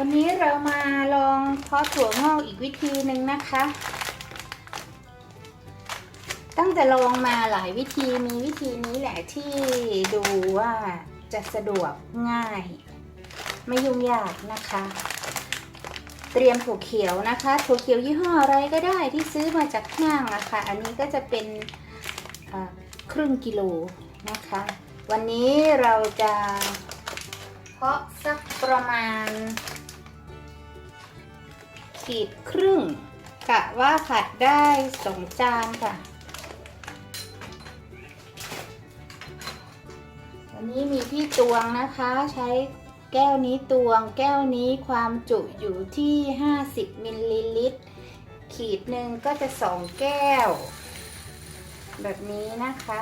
วันนี้เรามาลองเพาะถั่วงอกอีกวิธีหนึ่งนะคะ ตั้งแต่ลองมาหลายวิธีมีวิธีนี้แหละที่ดูว่าจะสะดวกง่าย ไม่ยุ่งยากนะคะ เตรียมถั่วเขียวนะคะ ถั่วเขียวยี่ห้ออะไรก็ได้ที่ซื้อมาจากห้างอะคะ่ะ อันนี้ก็จะเป็นครึ่งกิโลนะคะ วันนี้เราจะเพาะสักประมาณ ขีดครึ่ง กะว่าผัดได้สองจานค่ะวันนี้มีที่ตวงนะคะ ใช้แก้วนี้ตวง แก้วนี้ความจุอยู่ที่ 50มิลลิลิตร ขีดหนึ่งก็จะสองแก้ว แบบนี้นะคะ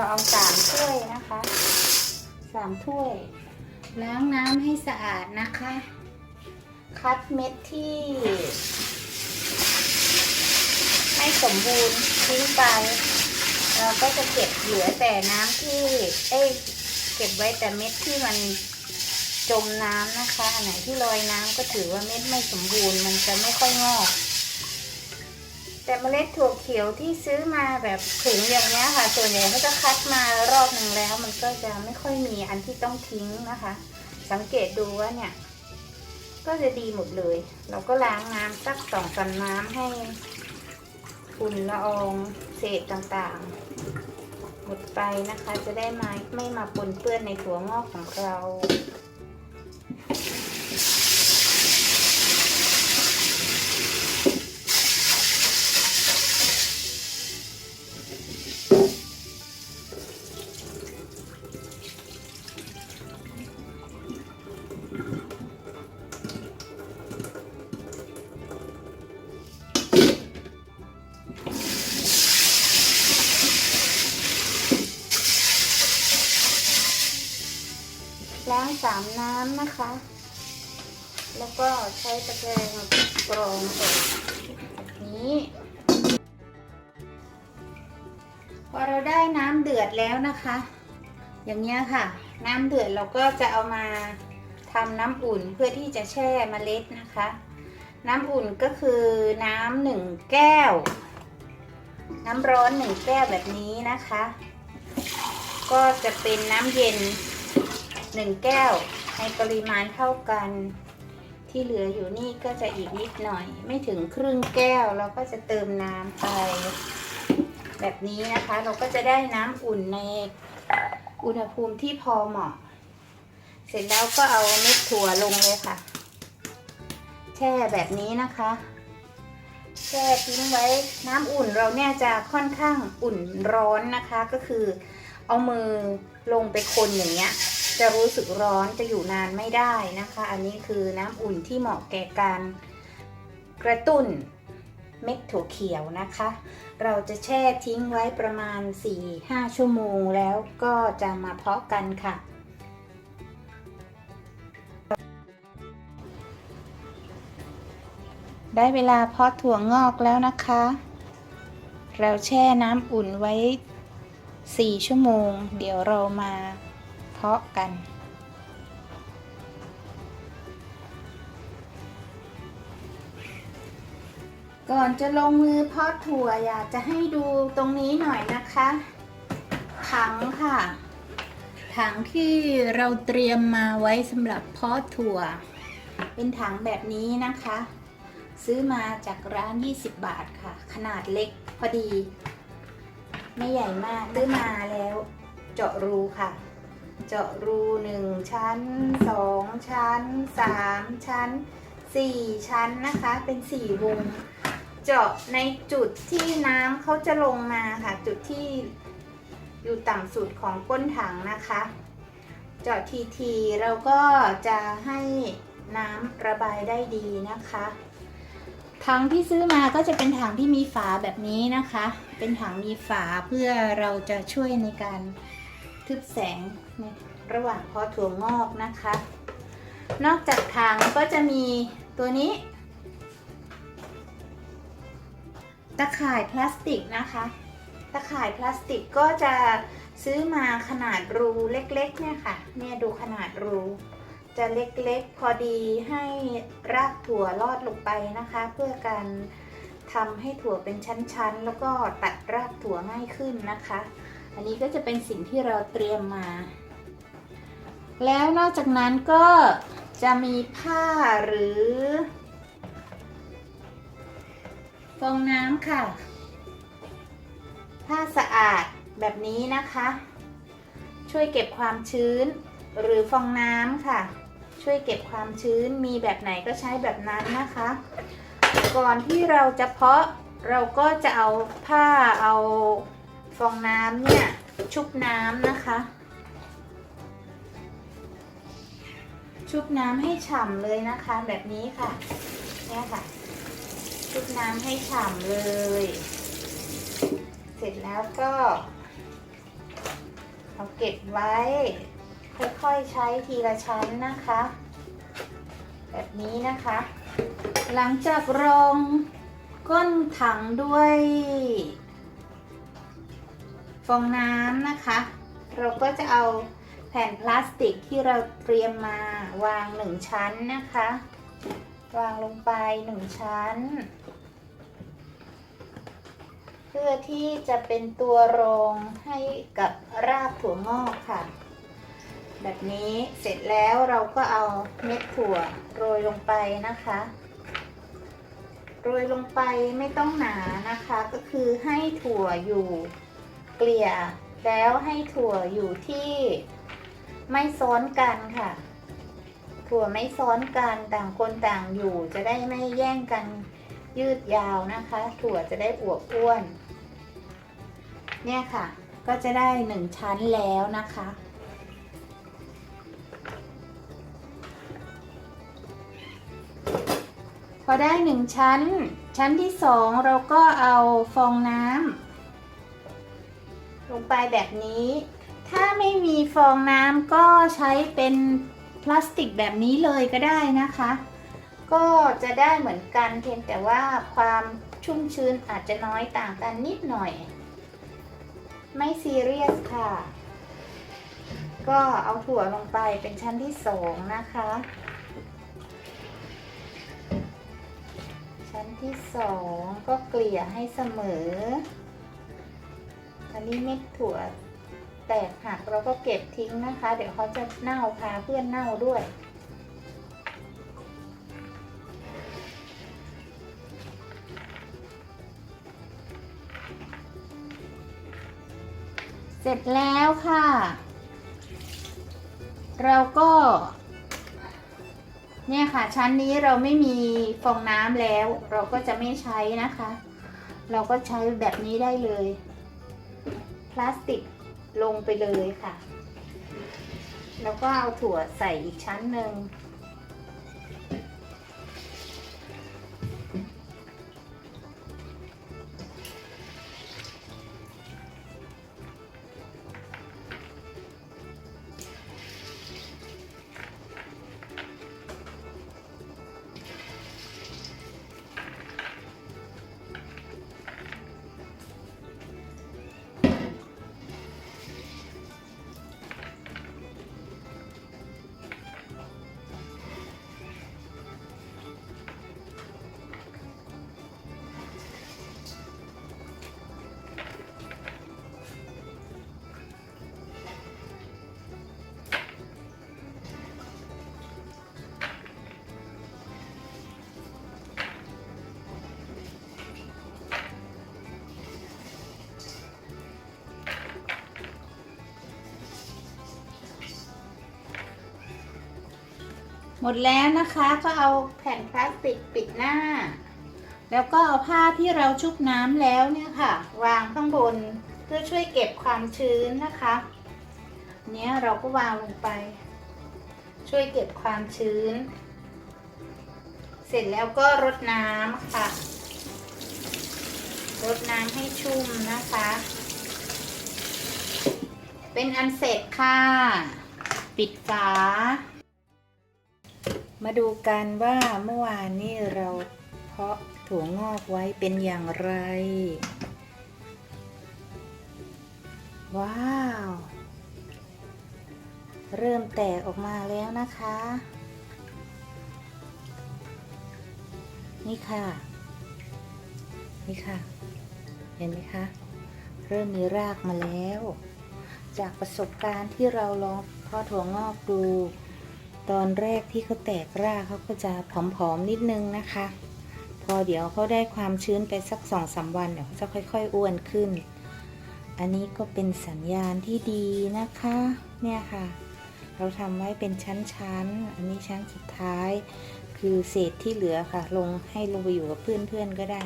เราเอาสามถ้วยนะคะสามถ้วย ล้างน้ำให้สะอาดนะคะ คัดเม็ดที่ ไม่สมบูรณ์ทิ้งไป เราก็จะเก็บเหลือแต่น้ำที่ เอ้ยเก็บไว้แต่เม็ดที่มันจมน้ำนะคะ อันไหนที่ลอยน้ำก็ถือว่าเม็ดไม่สมบูรณ์ มันจะไม่ค่อยงอก แต่เมล็ดถั่วเขียวที่ซื้อมาแบบถุงอย่างเนี้ยค่ะ ส่วนใหญ่เขาจะคัดมารอบหนึ่งแล้ว มันก็จะไม่ค่อยมีอันที่ต้องทิ้งนะคะ สังเกตดูว่าเนี่ย ก็จะดีหมดเลย เราก็ล้างน้ำสักสองสันน้ำให้ฝุ่นละอองเศษต่างๆ หมดไปนะคะ จะได้ไม่ไม่มาปนเปื้อนในถั่วงอกของเราามน้ำนะคะ แล้วก็ใช้ตะแกรงกรองออกแบบนี้พอเราได้น้ำเดือดแล้วนะคะ อย่างเงี้ยค่ะ น้ำเดือดเราก็จะเอามาทำน้ำอุ่นเพื่อที่จะแช่เมล็ดนะคะ น้ำอุ่นก็คือน้ำหนึ่งแก้ว น้ำร้อนหนึ่งแก้วแบบนี้นะคะ ก็จะเป็นน้ำเย็น หนึ่งแก้วในปริมาณเท่ากัน ที่เหลืออยู่นี่ก็จะอีกนิดหน่อย ไม่ถึงครึ่งแก้วเราก็จะเติมน้ำไป แบบนี้นะคะ เราก็จะได้น้ำอุ่นในอุณหภูมิที่พอเหมาะ เสร็จแล้วก็เอาเม็ดถั่วลงเลยค่ะ แช่แบบนี้นะคะแช่ทิ้งไว้น้ำอุ่นเราเนี่ยจะค่อนข้างอุ่นร้อนนะคะ ก็คือเอามือลงไปคนอย่างเงี้ย จะรู้สึกร้อนจะอยู่นานไม่ได้นะคะ อันนี้คือน้ำอุ่นที่เหมาะแก่การกระตุ้นเม็ดถั่วเขียวนะคะ เราจะแช่ทิ้งไว้ประมาณ 4-5 ชั่วโมงแล้วก็จะมาเพาะกันค่ะ ได้เวลาเพาะถั่วงอกแล้วนะคะ เราแช่น้ำอุ่นไว้ 4 ชั่วโมง เดี๋ยวเรามา เพาะกัน ก่อนจะลงมือเพาะถั่วอยากจะให้ดูตรงนี้หน่อยนะคะ ถังค่ะ ถังที่เราเตรียมมาไว้สำหรับเพาะถั่ว เป็นถังแบบนี้นะคะ ซื้อมาจากร้าน 20 บาทค่ะ ขนาดเล็กพอดี ไม่ใหญ่มากซื้อมาแล้วเจาะรูค่ะ เจาะรูหนึ่งชั้นสองชั้นสามชั้นสี่ชั้นนะคะ เป็นสี่วง เจาะในจุดที่น้ำเขาจะลงมาค่ะ จุดที่อยู่ต่ำสุดของก้นถังนะคะ เจาะทีทีๆเราก็จะให้น้ำระบายได้ดีนะคะถังที่ซื้อมาก็จะเป็นถังที่มีฝาแบบนี้นะคะ เป็นถังมีฝาเพื่อเราจะช่วยในการทึบแสง นระหว่างเพาะถั่วงอกนะคะ นอกจากถังก็จะมีตัวนี้ ตะข่ายพลาสติกนะคะ ตะข่ายพลาสติกก็จะซื้อมาขนาดรูเล็กๆเนี่ยค่ะ เนี่ยดูขนาดรู จะเล็กๆ พอดีให้รากถั่วลอดลงไปนะคะ เพื่อการทำให้ถั่วเป็นชั้นๆ แล้วก็ตัดรากถั่วง่ายขึ้นนะคะ อันนี้ก็จะเป็นสิ่งที่เราเตรียมมา แล้วนอกจากนั้นก็จะมีผ้าหรือฟองน้ำค่ะ ผ้าสะอาดแบบนี้นะคะ ช่วยเก็บความชื้น หรือฟองน้ำค่ะ ช่วยเก็บความชื้นมีแบบไหนก็ใช้แบบนั้นนะคะ ก่อนที่เราจะเพาะเราก็จะเอาผ้าเอาฟองน้ำเนี่ยชุบน้ำนะคะ ชุบน้ำให้ฉ่ำเลยนะคะ แบบนี้ค่ะเนี่ยค่ะ ชุบน้ำให้ฉ่ำเลย เสร็จแล้วก็เอาเก็บไว้ ค่อยๆใช้ทีละชั้นนะคะ แบบนี้นะคะ หลังจากรองก้นถังด้วยฟองน้ำนะคะ เราก็จะเอา แผ่นพลาสติกที่เราเตรียมมาวางหนึ่งชั้นนะคะ วางลงไปหนึ่งชั้น เพื่อที่จะเป็นตัวรองให้กับรากถั่วงอกค่ะ แบบนี้เสร็จแล้วเราก็เอาเม็ดถั่วโรยลงไปนะคะโรยลงไปไม่ต้องหนานะคะก็คือให้ถั่วอยู่เกลี่ยแล้วให้ถั่วอยู่ที่ ไม่ซ้อนกันค่ะ ถั่วไม่ซ้อนกันต่างคนต่างอยู่ จะได้ไม่แย่งกันยืดยาวนะคะ ถั่วจะได้อวบอ้วน เนี่ยค่ะ ก็จะได้หนึ่งชั้นแล้วนะคะพอได้หนึ่งชั้น ชั้นที่สองเราก็เอาฟองน้ำลงไปแบบนี้ ถ้าไม่มีฟองน้ำก็ใช้เป็นพลาสติกแบบนี้เลยก็ได้นะคะ ก็จะได้เหมือนกันเพียงแต่ว่าความชุ่มชื้นอาจจะน้อยต่างกันนิดหน่อย ไม่ซีเรียสค่ะ ก็เอาถั่วลงไปเป็นชั้นที่สองนะคะ ชั้นที่สองก็เกลี่ยให้เสมอ อันนี้เม็ดถั่ว แตกหักเราก็เก็บทิ้งนะคะ เดี๋ยวเขาจะเน่าพาเพื่อนเน่าด้วย เสร็จแล้วค่ะ เราก็ เนี่ยค่ะ ชั้นนี้เราไม่มีฟองน้ำแล้ว เราก็จะไม่ใช้นะคะ เราก็ใช้แบบนี้ได้เลย พลาสติก ลงไปเลยค่ะ แล้วก็เอาถั่วใส่อีกชั้นหนึ่ง หมดแล้วนะคะก็เอาแผ่นพลาสติกปิดหน้า แล้วก็เอาผ้าที่เราชุบน้ำแล้วเนี่ยค่ะ วางข้างบนเพื่อช่วยเก็บความชื้นนะคะ เนี้ยเราก็วางลงไป ช่วยเก็บความชื้น เสร็จแล้วก็รดน้ำค่ะ รดน้ำให้ชุ่มนะคะ เป็นอันเสร็จค่ะ ปิดฝา มาดูกันว่าเมื่อวานนี้เราเพาะถั่วงอกไว้เป็นอย่างไร ว้าว เริ่มแตกออกมาแล้วนะคะ นี่ค่ะ นี่ค่ะ เห็นไหมคะ เริ่มมีรากมาแล้ว จากประสบการณ์ที่เราลองเพาะถั่วงอกดู ตอนแรกที่เขาแตกรากเขาก็จะผอมๆนิดนึงนะคะ พอเดี๋ยวเขาได้ความชื้นไปสักสองสามวันเดี๋ยวเขาจะค่อย ๆ อ้วนขึ้น อันนี้ก็เป็นสัญญาณที่ดีนะคะ เนี่ยค่ะ เราทำไว้เป็นชั้นๆ อันนี้ชั้นสุดท้าย คือเศษที่เหลือค่ะ ลงให้ลงไปอยู่กับเพื่อนๆก็ได้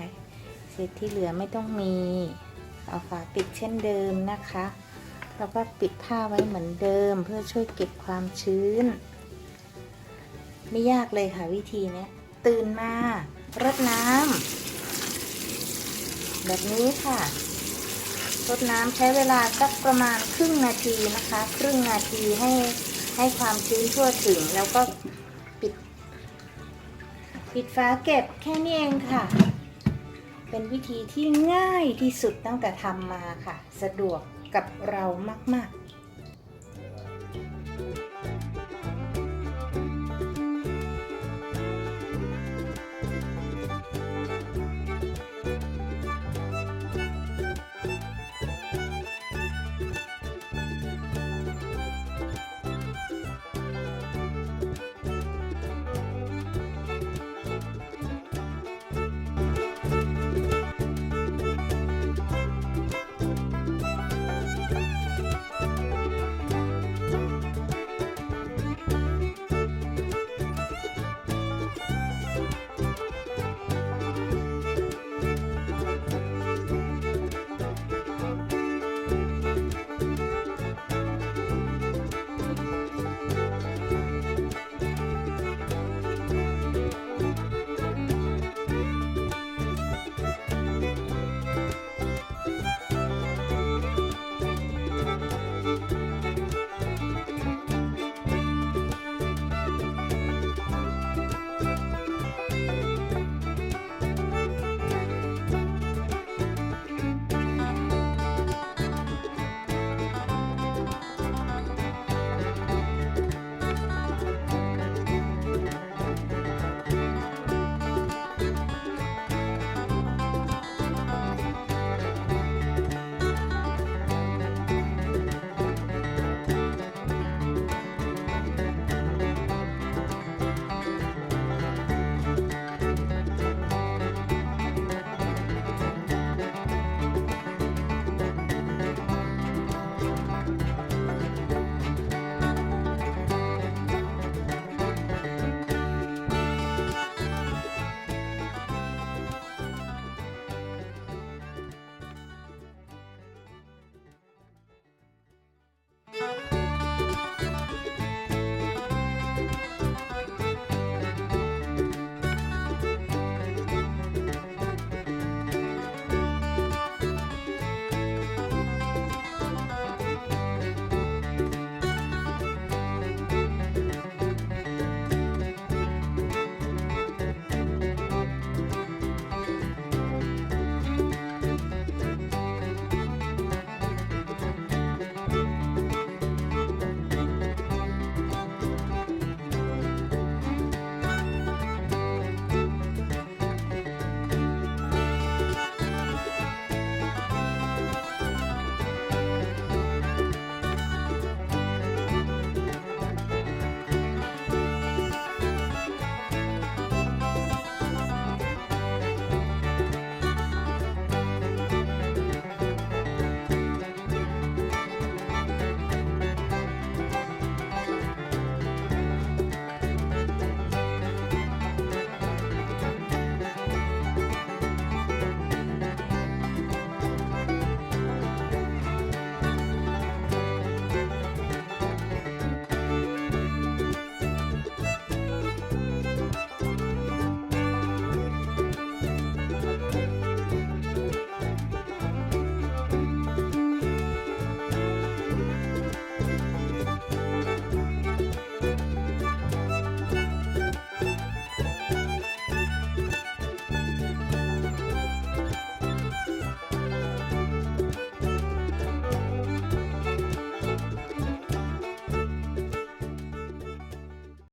เศษที่เหลือไม่ต้องมี เอาฝาปิดเช่นเดิมนะคะแล้วก็ปิดผ้าไว้เหมือนเดิมเพื่อช่วยเก็บความชื้น ไม่ยากเลยค่ะวิธีนี้ตื่นมารดน้ำแบบนี้ค่ะรดน้ำใช้เวลาสักประมาณครึ่งนาทีนะคะ ครึ่งนาทีให้ให้ความชื้นทั่วถึงแล้วก็ปิด ปิดฝาเก็บแค่นี้เองค่ะ เป็นวิธีที่ง่ายที่สุดตั้งแต่ทำมาค่ะ สะดวกกับเรามาก ๆ